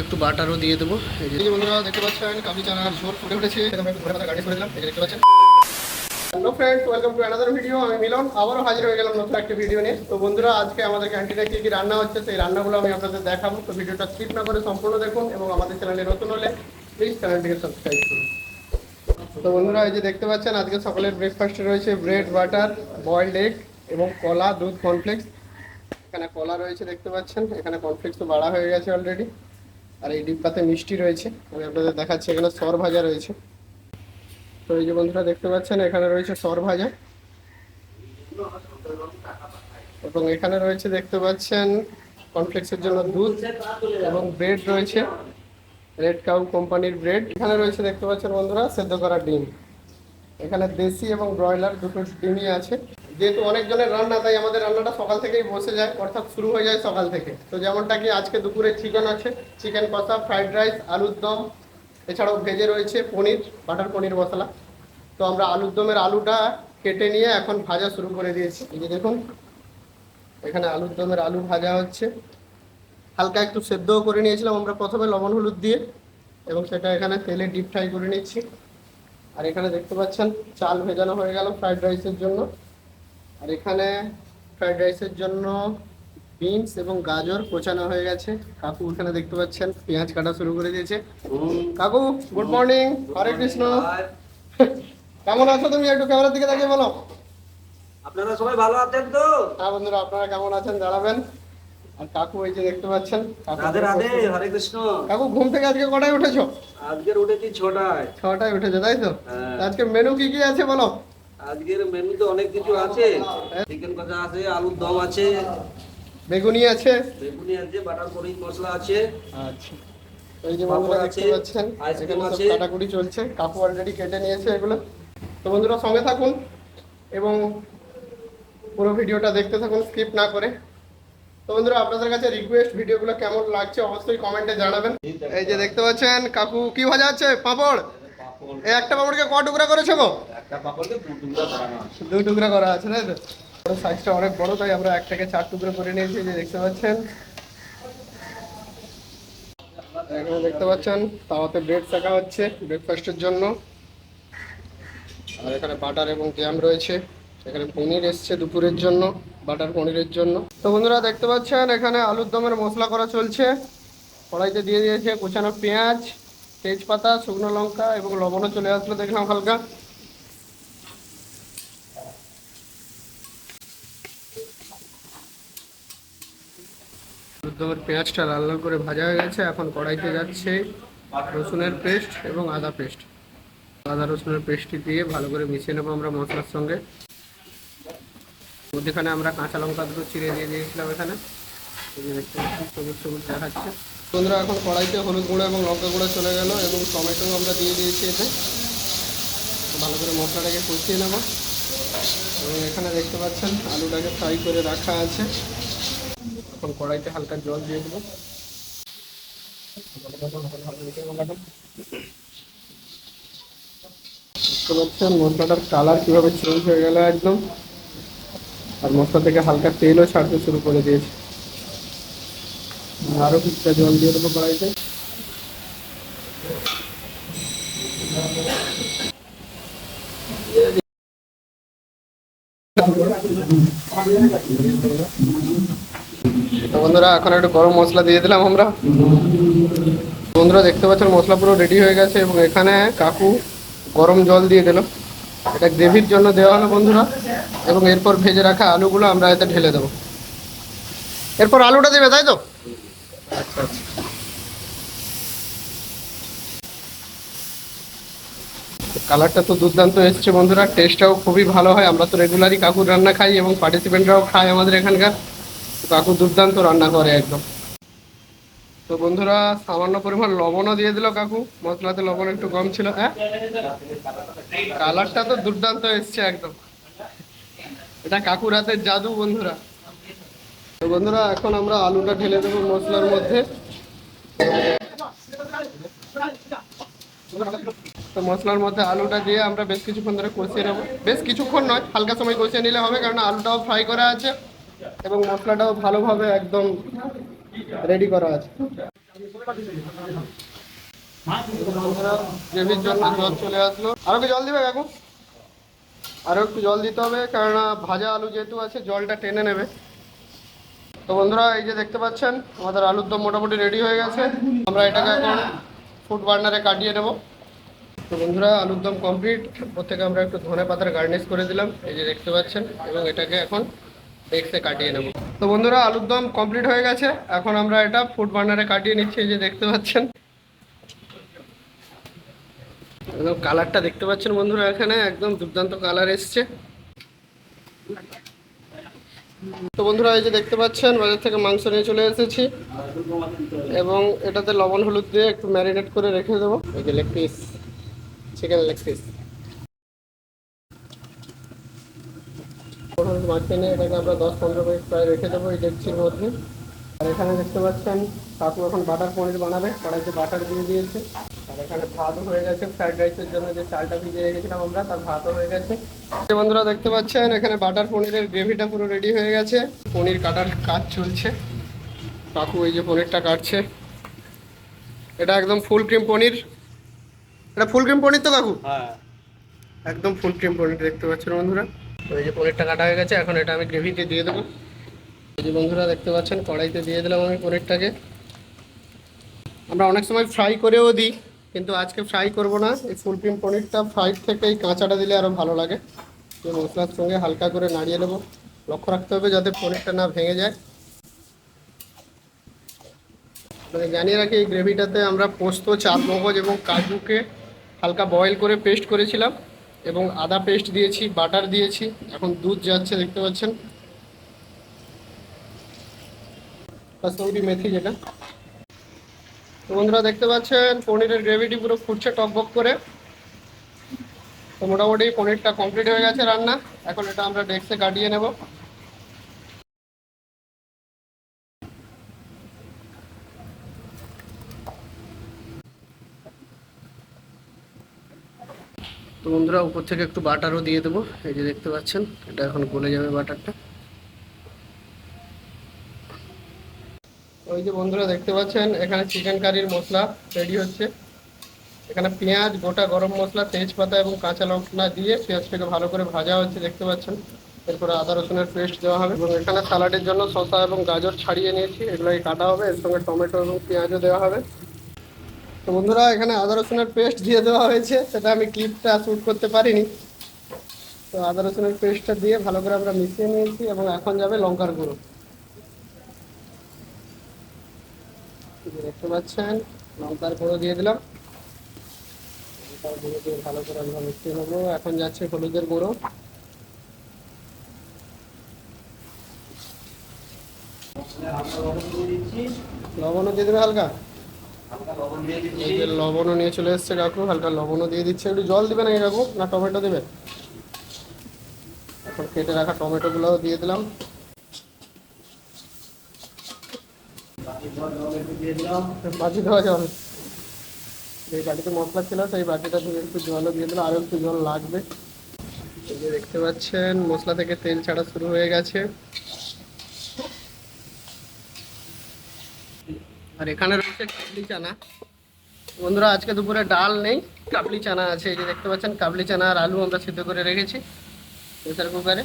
একটু বাটারও দিয়ে দেবো। এই যে বন্ধুরা, দেখতে পাচ্ছেন, কাবলি চানার ঝোল ফুটে উঠেছে। আমি মাথা গাড়ি করে দিলাম। এই দেখতে পাচ্ছেন। Hello friends welcome to another video আমি মিলন, আবারও হাজির হয়ে গেলাম নতুন একটা ভিডিও নিয়ে। তো বন্ধুরা, আজকে আমাদের ক্যান্টিনে কি কি রান্না হচ্ছে, সেই রান্নাগুলো আমি আপনাদের দেখাবো। তো ভিডিওটা স্কিপ না করে সম্পূর্ণ দেখুন এবং আমাদের চ্যানেলে নতুন হলে প্লিজ চ্যানেলটিকে সাবস্ক্রাইব করুন। তো বন্ধুরা, এই যে দেখতে পাচ্ছেন, আজকে সকালের ব্রেকফাস্টে রয়েছে ব্রেড বাটার বয়েলড এগ এবং কলা, দুধ কর্নফ্লেক্স এখানে কলা রয়েছে, দেখতে পাচ্ছেন। এখানে কর্নফ্লেক্স তো বাড়া হয়ে গেছে অলরেডি আর এই ডিব্বাতে মিষ্টি রয়েছে। আমি আপনাদের দেখাচ্ছি, এখানে সর ভাজা রয়েছে। তো এই যে বন্ধুরা দেখতে পাচ্ছেন, এখানে রয়েছে সর ভাজা। এবং এখানে রয়েছে, দেখতে পাচ্ছেন কর্নফ্লেক্সের জন্য দুধ এবং ব্রেড রয়েছে। রেড কাউ কোম্পানির ব্রেড এখানে রয়েছে, দেখতে পাচ্ছেন বন্ধুরা, সেদ্ধ করা ডিম। এখানে দেশি এবং ব্রয়লার দুটো ডিমই আছে। যেহেতু অনেকজনের রান্না, তাই আমাদের রান্নাটা সকাল থেকেই বসে যায়, অর্থাৎ শুরু হয়ে যায় সকাল থেকে। তো যেমনটা কি আজকে দুপুরে চিকেন আছে চিকেন কষা ফ্রাইড রাইস আলুর দম, এছাড়াও ভেজে রয়েছে পনির, বাটার পনির মশলা। তো আমরা আলুর দমের আলুটা কেটে নিয়ে এখন ভাজা শুরু করে দিয়েছি। এই যে দেখুন, এখানে আলুর দমের আলু ভাজা হচ্ছে। হালকা একটু সেদ্ধও করে নিয়েছিলাম, আমরা প্রথমে লবণ হলুদ দিয়ে, এবং সেটা এখানে তেলে ডিপ ফ্রাই করে নিচ্ছি। আর এখানে দেখতে পাচ্ছেন, চাল ভেজানো হয়ে গেল ফ্রাইড রাইসের জন্য। আর এখানে ফ্রাইড রাইসের জন্য বিনস এবং গাজর কোচানো হয়ে গেছে। কাকু এখানে দেখতে পাচ্ছেন পেঁয়াজ কাটা শুরু করে দিয়েছে। কাকু গুড মর্নিং হরে কৃষ্ণ। কেমন আছো তুমি? একটু ক্যামেরার দিকে তাকিয়ে বলো। আপনারা সবাই ভালো আছেন তো? হ্যাঁ বন্ধুরা আপনারা কেমন আছেন? জানাবেন আর কাকু এই যে দেখতে পাচ্ছেন কাকু রাধে রাধে হরে কৃষ্ণ। কাকু ঘুম থেকে আজকে কটায় উঠেছো? আজকে উঠেছি ছটায়। ছটায় উঠেছো তাই তো? হ্যাঁ। আজকে মেনু কি কি আছে বলো? আজকের মেনু তো অনেক কিছু আছে। চিকেন কষা আছে আলুর দম আছে। বেগুনি আছে। বেগুনি আছে বাটার পনির মশলা আছে। আচ্ছা। এই যে বন্ধুরা পাঁপড় দেখতে আছে, পাচ্ছেন এখানে সব কাটাকুটি চলছে কাকু অলরেডি কেটে নিয়েছে এগুলো। তো বন্ধুরা সঙ্গে থাকুন এবং পুরো ভিডিওটা দেখতে থাকুন স্কিপ না করে। তো বন্ধুরা আপনাদের কাছে রিকোয়েস্ট ভিডিওগুলো কেমন লাগছে অবশ্যই কমেন্টে জানাবেন। এই যে দেখতে পাচ্ছেন কাকু কি ভাজা আছে? পাঁপড়। এই একটা পাঁপড়কে ক টুকরা করেছ গো? দু টুকরা করা আছে, তাই তো? সাইজটা অনেক বড়, তাই আমরা এক থেকে চার টুকরো করে নিয়েছি যে দেখতে পাচ্ছেন। এখানে দেখতে পাচ্ছেন, তাওয়াতে ব্রেড শাকা হচ্ছে ব্রেকফাস্টের জন্য। আর এখানে বাটার এবং জ্যাম রয়েছে। এখানে পনির এসছে দুপুরের জন্য বাটার পনিরের জন্য। তো বন্ধুরা, দেখতে পাচ্ছেন, এখানে আলুর দমের মশলা করা চলছে। কড়াইতে দিয়ে দিয়েছে, কুচানো পেঁয়াজ, তেজপাতা, শুকনো লঙ্কা এবং লবণও চলে আসলো, দেখলাম হালকা। আলুরদমের পেঁয়াজটা লাল লাল করে ভাজা হয়ে গেছে। এখন কড়াইতে যাচ্ছে রসুনের পেস্ট এবং আদা পেস্ট। আদা রসুনের পেস্টটি দিয়ে ভালো করে মিশিয়ে নেব আমরা মশলার সঙ্গে। মধ্যেখানে আমরা কাঁচা লঙ্কা দুটো চিড়ে দিয়ে দিয়েছিলাম এখানে। সবুজ সবুজ দেখাচ্ছে। বন্ধুরা, এখন কড়াইতে হলুদ গুঁড়ো এবং লঙ্কা গুঁড়ো চলে গেল এবং টমেটো আমরা দিয়ে দিয়েছি এতে। ভালো করে মশলাটাকে কষিয়ে নেব। এবং এখানে দেখতে পাচ্ছেন, আলুটাকে ফ্রাই করে রাখা আছে। এখন কড়াইতে হালকা জল দিয়ে দেবো। দেখতে পাচ্ছেন, মশলাটার কালার কীভাবে চেঞ্জ হয়ে গেল একদম। আর মশলা থেকে হালকা তেলও ছাড়তে শুরু করে দিয়েছে। আরও কিছুটা জল দিয়ে দেবো কড়াইতে। তো বন্ধুরা, এখন একটু গরম মশলা দিয়ে দিলাম আমরা। বন্ধুরা, দেখতে পাচ্ছেন, মশলা পুরো রেডি হয়ে গেছে এবং এখানে কাকু গরম জল দিয়ে দিল। এটা গ্রেভির জন্য দেওয়া হলো বন্ধুরা এবং এরপর ভেজে রাখা আলুগুলো আমরা এতে ঢেলে দেবো। এরপর আলুটা দেবে, তাই তো? আচ্ছা আচ্ছা। কালারটা তো দুর্দান্ত এসছে বন্ধুরা টেস্টটাও খুবই ভালো হয়। আমরা তো রেগুলারই কাকুর রান্না খাই এবং পার্টিসিপেন্টরাও খায় আমাদের এখানকার। কাকু দুর্দান্ত রান্না করে একদম। তো বন্ধুরা, সামান্য পরিমাণ লবণও দিয়ে দিল কাকু। মশলাতে লবণ একটু কম ছিল হ্যাঁ? কালারটা তো দুর্দান্ত এসছে একদম। এটা কাকুর হাতের জাদু, বন্ধুরা। তো বন্ধুরা, এখন আমরা আলুটা ঢেলে দেবো মশলার মধ্যে। তো মশলার মধ্যে আলুটা দিয়ে আমরা বেশ কিছুক্ষণ ধরে কষিয়ে নেব। বেশ কিছুক্ষণ নয়, হালকা সময় কষিয়ে নিলে হবে, কারণ আলুটাও ফ্রাই করা আছে। এবং মশলাটাও ভালোভাবে একদম রেডি করা আছে। গ্রেভির জন্য জল চলে আসলো। আরও কি জল দিবে কাকু? আরও একটু জল দিতে হবে, কেননা ভাজা আলু যেহেতু আছে, জলটা টেনে নেবে। তো বন্ধুরা, এই যে দেখতে পাচ্ছেন, আমাদের আলুর দম মোটামুটি রেডি হয়ে গেছে। আমরা এটাকে এখন ফুড বার্নারে কাটিয়ে নেব। তো বন্ধুরা, আলুর দম কমপ্লিট ওর থেকে আমরা একটু ধনে পাতার গার্নিশ করে দিলাম। এই যে দেখতে পাচ্ছেন, এবং এটাকে এখন ডেক্সে কাটিয়ে নেব। তো বন্ধুরা, আলুর দম কমপ্লিট হয়ে গেছে। এখন আমরা এটা ফুড বার্নারে কাটিয়ে নিচ্ছি যে দেখতে পাচ্ছেন। একদম কালারটা দেখতে পাচ্ছেন বন্ধুরা, এখানে একদম দুর্দান্ত কালার এসছে। তো বন্ধুরা, এই যে দেখতে পাচ্ছেন, বাজার থেকে মাংস নিয়ে চলে এসেছি। এবং এটাতে লবণ হলুদ দিয়ে একটু ম্যারিনেট করে রেখে দেবো। এই যে leg piece chicken leg piece মাখিয়ে নিয়ে এটাকে আমরা দশ পনেরো মিনিট প্রায় রেখে দেবো এই ডেকচির মধ্যে। আর এখানে দেখতে পাচ্ছেন কাকু এখন বাটার পনির বানাবে কড়াইতে বাটার দিয়ে দিয়েছে। আর এখানে ভাতও হয়ে গেছে ফ্রাইড রাইসের জন্য যে চালটা ভিজিয়ে রেখেছিলাম আমরা তার ভাতও হয়ে গেছে। বন্ধুরা দেখতে পাচ্ছেন এখানে বাটার পনিরের গ্রেভিটা পুরো রেডি হয়ে গেছে। পনির কাটার কাজ চলছে। কাকু এই যে পনিরটা কাটছে। এটা একদম ফুল ক্রিম পনির। এটা ফুল ক্রিম পনির তো কাকু? হ্যাঁ। একদম ফুল ক্রিম পনির দেখতে পাচ্ছেন বন্ধুরা। তো এই যে পনিরটা কাটা হয়ে গেছে, এখন এটা আমি গ্রেভিতে দিয়ে দেবো। এই যে বন্ধুরা দেখতে পাচ্ছেন, কড়াইতে দিয়ে দিলাম আমি পনিরটাকে। আমরা অনেক সময় ফ্রাই করেও দিই, কিন্তু আজকে ফ্রাই করব না। এই ফুল ক্রিম পনিরটা ফ্রাই থেকে এই কাঁচাটা দিলে আরও ভালো লাগে। এই মশলার সঙ্গে হালকা করে নাড়িয়ে নেব। লক্ষ্য রাখতে হবে যাতে পনিরটা না ভেঙে যায়। মানে জানিয়ে রাখি, এই গ্রেভিটাতে আমরা পোস্ত চার মগজ এবং কাজুকে হালকা বয়েল করে পেস্ট করেছিলাম। এবং আদা পেস্ট দিয়েছি, বাটার দিয়েছি। এখন দুধ যাচ্ছে, দেখতে পাচ্ছেন। মেথি যেটা। তো বন্ধুরা, দেখতে পাচ্ছেন, পনিরের গ্রেভিটি পুরো ফুটছে টকবক করে। তো মোটামুটি পনিরটা কমপ্লিট হয়ে গেছে রান্না। এখন এটা আমরা ডেস্কে কাটিয়ে নেব। তো বন্ধুরা, উপর থেকে একটু বাটারও দিয়ে দেবো। এই যে দেখতে পাচ্ছেন, এটা এখন গলে যাবে বাটারটা। ওই যে বন্ধুরা, দেখতে পাচ্ছেন, এখানে চিকেন কারির মশলা রেডি হচ্ছে। এখানে পেঁয়াজ, গোটা গরম মশলা, তেজপাতা এবং কাঁচা লঙ্কা দিয়ে পেঁয়াজটাকে ভালো করে ভাজা হচ্ছে, দেখতে পাচ্ছেন। এরপরে আদা, রসুনের পেস্ট দেওয়া হবে এবং এখানে স্যালাডের জন্য শসা এবং গাজর ছাড়িয়ে নিয়েছি। এগুলোকে কাটা হবে, এর সঙ্গে টমেটো এবং পেঁয়াজও দেওয়া হবে। তো বন্ধুরা, এখানে আদা রসুনের পেস্ট দিয়ে দেওয়া হয়েছে। সেটা আমি ক্লিপটা শ্যুট করতে পারিনি। তো আদা রসুনের পেস্টটা দিয়ে ভালো করে আমরা মিশিয়ে নিয়েছি এবং এখন যাবে লঙ্কার গুঁড়ো। দেখতে পাচ্ছেন, লঙ্কার গুঁড়ো দিয়ে দিলাম। লঙ্কার গুঁড়ো দিয়ে ভালো করে আমরা মিশিয়ে নেব। এখন যাচ্ছে হলুদের গুঁড়ো। লবণও দিয়ে দেবে হালকা? যে লবণও নিয়ে চলে এসছে কাকু, হালকা লবণও দিয়ে দিচ্ছে। একটু জল দিবে নাকি কাকু? না টমেটো দেবে? এখন কেটে রাখা টমেটোগুলোও দিয়ে দিলাম। বাটি দেওয়া জল। এই বাটিতে মশলা ছিল, সেই বাটিটা ধুয়ে একটু জলও দিয়ে দিলাম। আরও একটু জল লাগবে। দেখতে পাচ্ছেন, মশলা থেকে তেল ছাড়া শুরু হয়ে গেছে। আর এখানে রয়েছে কাবলি চানা। বন্ধুরা, আজকে দুপুরে ডাল নেই, কাবলি চানা আছে, এই যে দেখতে পাচ্ছেন, কাবলি চানা আর আলু আমরা সিদ্ধ করে রেখেছি প্রেসার কুকারে।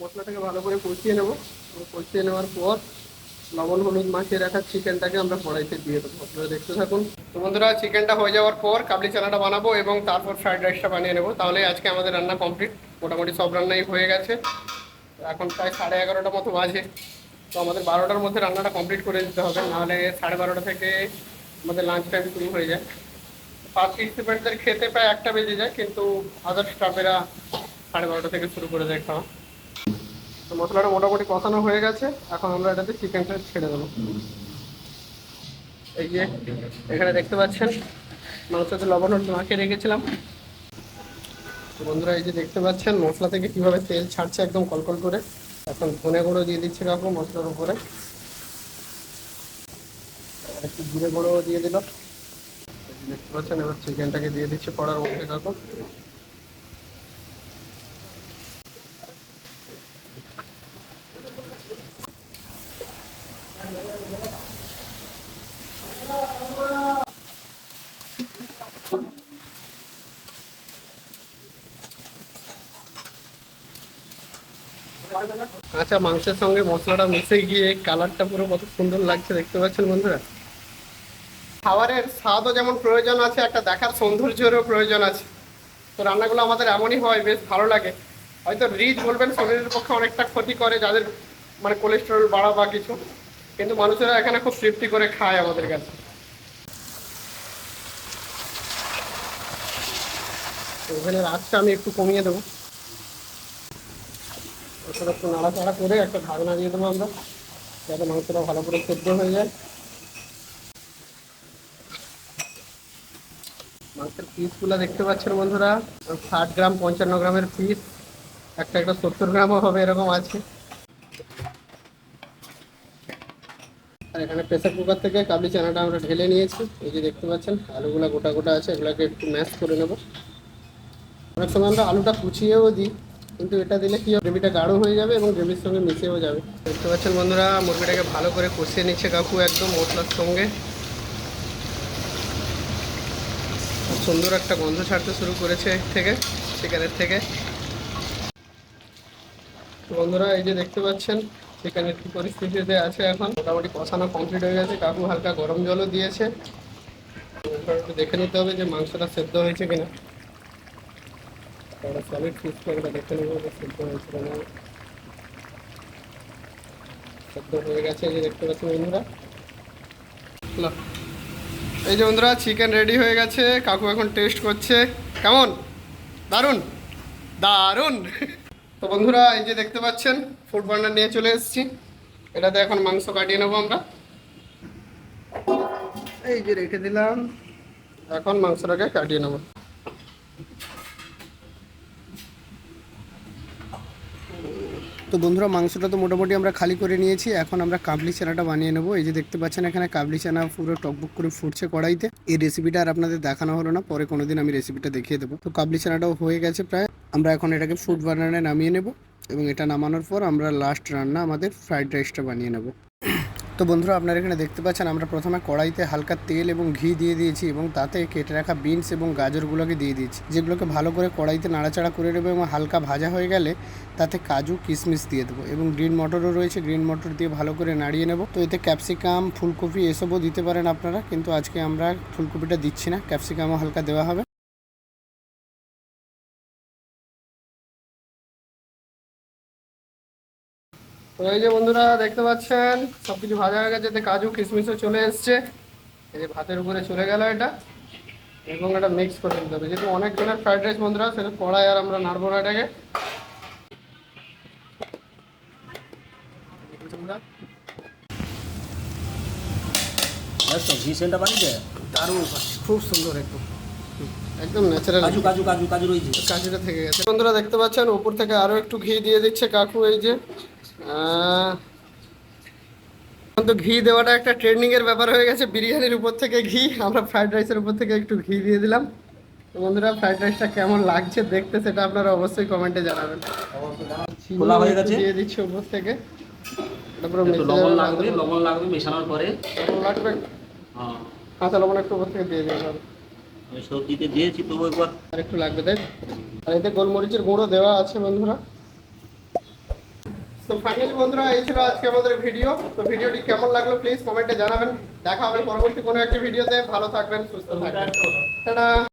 মশলাটাকে ভালো করে কষিয়ে নেব। কষিয়ে নেওয়ার পর লবণ, হলুদ মাখিয়ে রাখা চিকেনটাকে আমরা কড়াইতে দিয়ে দেবো। আপনারা দেখতে থাকুন। তো বন্ধুরা, চিকেনটা হয়ে যাওয়ার পর কাবলি চানাটা বানাবো এবং তারপর ফ্রাইড রাইসটা বানিয়ে নেব। তাহলে আজকে আমাদের রান্না কমপ্লিট। মোটামুটি সব রান্নাই হয়ে গেছে। এখন প্রায় সাড়ে এগারোটা মতো বাজে। তো আমাদের বারোটার মধ্যে রান্নাটা কমপ্লিট করে দিতে হবে, নাহলে সাড়ে বারোটা থেকে আমাদের লাঞ্চ টাইম শুরু হয়ে যায়। পার্টিসিপেন্টদের খেতে প্রায় একটা বেজে যায়, কিন্তু আদার স্টাফেরা সাড়ে বারোটা থেকে শুরু করে দেয় খাওয়া। তো মশলাটা মোটামুটি কষানো হয়ে গেছে, এখন আমরা এটাতে চিকেনটা ছেড়ে দেবো। এই যে, এখানে দেখতে পাচ্ছেন, মাংসতে লবণ মাখিয়ে রেখেছিলাম। তো বন্ধুরা, এই যে দেখতে পাচ্ছেন, মশলা থেকে কীভাবে তেল ছাড়ছে একদম কলকল করে। এখন ধনে গুঁড়ো দিয়ে দিচ্ছে কাকু মশলার উপরে। একটু জিরে গুঁড়ো দিয়ে দিল দেখতে পাচ্ছেন, এবার চিকেনটাকে দিয়ে দিচ্ছে কড়ার মধ্যে কাকু আচ্ছা মাংসের সঙ্গে মশলাটা মিশে গিয়ে কালারটা পুরো কত সুন্দর লাগছে, দেখতে পাচ্ছেন বন্ধুরা? খাবারের স্বাদও যেমন প্রয়োজন আছে, একটা দেখার সৌন্দর্যেরও প্রয়োজন আছে। তো রান্নাগুলো আমাদের এমনই হয়, বেশ ভালো লাগে। হয়তো রিচ বলবেন, শরীরের পক্ষে অনেকটা ক্ষতি করে যাদের মানে কোলেস্টেরল বাড়া বা কিছু। কিন্তু মানুষেরা এখানে খুব তৃপ্তি করে খায় আমাদের কাছে। ওখানে রাতটা আমি একটু কমিয়ে দেবো। ওটা একটু নাড়াচাড়া করে একটা ঢাকনা দিয়ে দেবো আমরা, যাতে মাংসটা ভালো করে সেদ্ধ হয়ে যায়। মাংসের পিসগুলো দেখতে পাচ্ছেন বন্ধুরা, ষাট গ্রাম, পঞ্চান্ন গ্রামের পিস একটা একটা সত্তর গ্রামও হবে, এরকম আছে। আর এখানে প্রেসার কুকার থেকে কাবলি চানাটা আমরা ঢেলে নিয়েছি, এই যে দেখতে পাচ্ছেন, আলুগুলো গোটা গোটা আছে, এগুলোকে একটু ম্যাশ করে নেব। অনেক সময় আমরা আলুটা কুচিয়েও দিই কিন্তু এটা দিলে কি গ্রেভিটা গাঢ় হয়ে যাবে এবং গ্রেভির সঙ্গে মিশেও যাবে। দেখতে পাচ্ছেন বন্ধুরা, মুরগিটাকে ভালো করে কষিয়ে নিচ্ছে কাকু একদম মশলার সঙ্গে। সুন্দর একটা গন্ধ ছাড়তে শুরু করেছে এর থেকে, চিকেনের থেকে। বন্ধুরা, এই যে দেখতে পাচ্ছেন, চিকেনের কি পরিস্থিতিতে আছে এখন। মোটামুটি কষানো কমপ্লিট হয়ে গেছে। কাকু হালকা গরম জলও দিয়েছে। দেখে নিতে হবে যে মাংসটা সেদ্ধ হয়েছে কিনা। একটা সলিড করে দেখে নেব যে সেদ্ধ হয়েছে কিনা। সেদ্ধ হয়ে গেছে যে দেখতে পাচ্ছেন বন্ধুরা। নাও। এই যে বন্ধুরা চিকেন রেডি হয়ে গেছে। কাকু এখন টেস্ট করছে। কেমন? দারুণ? দারুণ! তো বন্ধুরা, এই যে দেখতে পাচ্ছেন ফুড বার্নার নিয়ে চলে এসেছি। এটাতে এখন মাংস কাটিয়ে নেব আমরা। এই যে রেখে দিলাম। এখন মাংসটাকে কাটিয়ে নেব। তো বন্ধুরা, মাংসটা তো মোটামুটি আমরা খালি করে নিয়েছি। এখন আমরা কাবলি চানাটা বানিয়ে নেব। এই যে দেখতে পাচ্ছেন এখানে কাবলি চানা পুরো টকবুক করে ফুটছে কড়াইতে। এই রেসিপিটা আর আপনাদের দেখানো হলো না, পরে কোনোদিন আমি রেসিপিটা দেখিয়ে দেবো। তো কাবলি চানাটাও হয়ে গেছে প্রায়। আমরা এখন এটাকে ফুড বার্নারে নামিয়ে নেব এবং এটা নামানোর পর আমরা লাস্ট রান্না আমাদের ফ্রাইড রাইসটা বানিয়ে নেব। তো বন্ধুরা আপনারা এখানে দেখতে পাচ্ছেন, আমরা প্রথমে কড়াইতে হালকা তেল এবং ঘি দিয়ে দিয়েছি এবং তাতে কেটে রাখা বিনস এবং গাজরগুলোকে দিয়ে দিয়েছি। যেগুলোকে ভালো করে কড়াইতে নাড়াচাড়া করে নেব এবং হালকা ভাজা হয়ে গেলে তাতে কাজু, কিশমিশ দিয়ে দেবো এবং গ্রিন মটরও রয়েছে, গ্রিন মটর দিয়ে ভালো করে নাড়িয়ে নেব। তো এতে ক্যাপসিকাম, ফুলকপি এসবও দিতে পারেন আপনারা, কিন্তু আজকে আমরা ফুলকপিটা দিচ্ছি না, ক্যাপসিকামও হালকা দেওয়া হবে। তো এই যে বন্ধুরা দেখতে পাচ্ছেন? সব কিছু ভাজা হয়ে গেছে। এতে কাজু কিশমিশও চলে এসছে। এই যে ভাতের উপরে চলে গেল এটা। এবং এটা মিক্স করে দিতে হবে। যেহেতু অনেক জনের ফ্রাইড রাইস বন্ধুরা সেটা কড়াই আর আমরা নাড়বো না এটাকে। ঘি সেন্টটা বানিয়েছে? দারুণ খুব সুন্দর একদম। একদম ন্যাচারাল কাজু কাজু কাজু কাজু রয়েছে। কাজুটা থেকে গেছে। বন্ধুরা দেখতে পাচ্ছেন? উপর থেকে আরও একটু ঘি দিয়ে দিচ্ছে কাকু এই যে। তো ঘি দেওয়াটা একটা ট্রেন্ডিং এর ব্যাপার হয়ে গেছে। বিরিয়ানির উপর থেকে ঘি। আমরা ফ্রাইড রাইসের উপর থেকে একটু ঘি দিয়ে দিলাম। তো বন্ধুরা ফ্রাইড রাইসটা কেমন লাগছে দেখতে সেটা আপনারা অবশ্যই কমেন্টে জানাবেন। খোলা হয়ে গেছে? দিয়ে দিচ্ছি উপর থেকে। লবণ লাগবে লবণ লাগবে মেশানোর পরে। লবণ লাগবে? হ্যাঁ। কাঁচা লবণ একটু উপর থেকে দিয়ে আমি সবজিতে দিয়েছি তবু একবার। আর একটু লাগবে তাই আর এতে গোলমরিচের গুঁড়ো দেওয়া আছে বন্ধুরা। তো ফাইনালি বন্ধুরা এই ছিল আজকে আমাদের ভিডিও তো ভিডিওটি কেমন লাগল প্লিজ কমেন্টে জানাবেন। দেখা হবে পরবর্তী কোনো একটা ভিডিওতে ভালো থাকবেন সুস্থ থাকবেন। টাটা।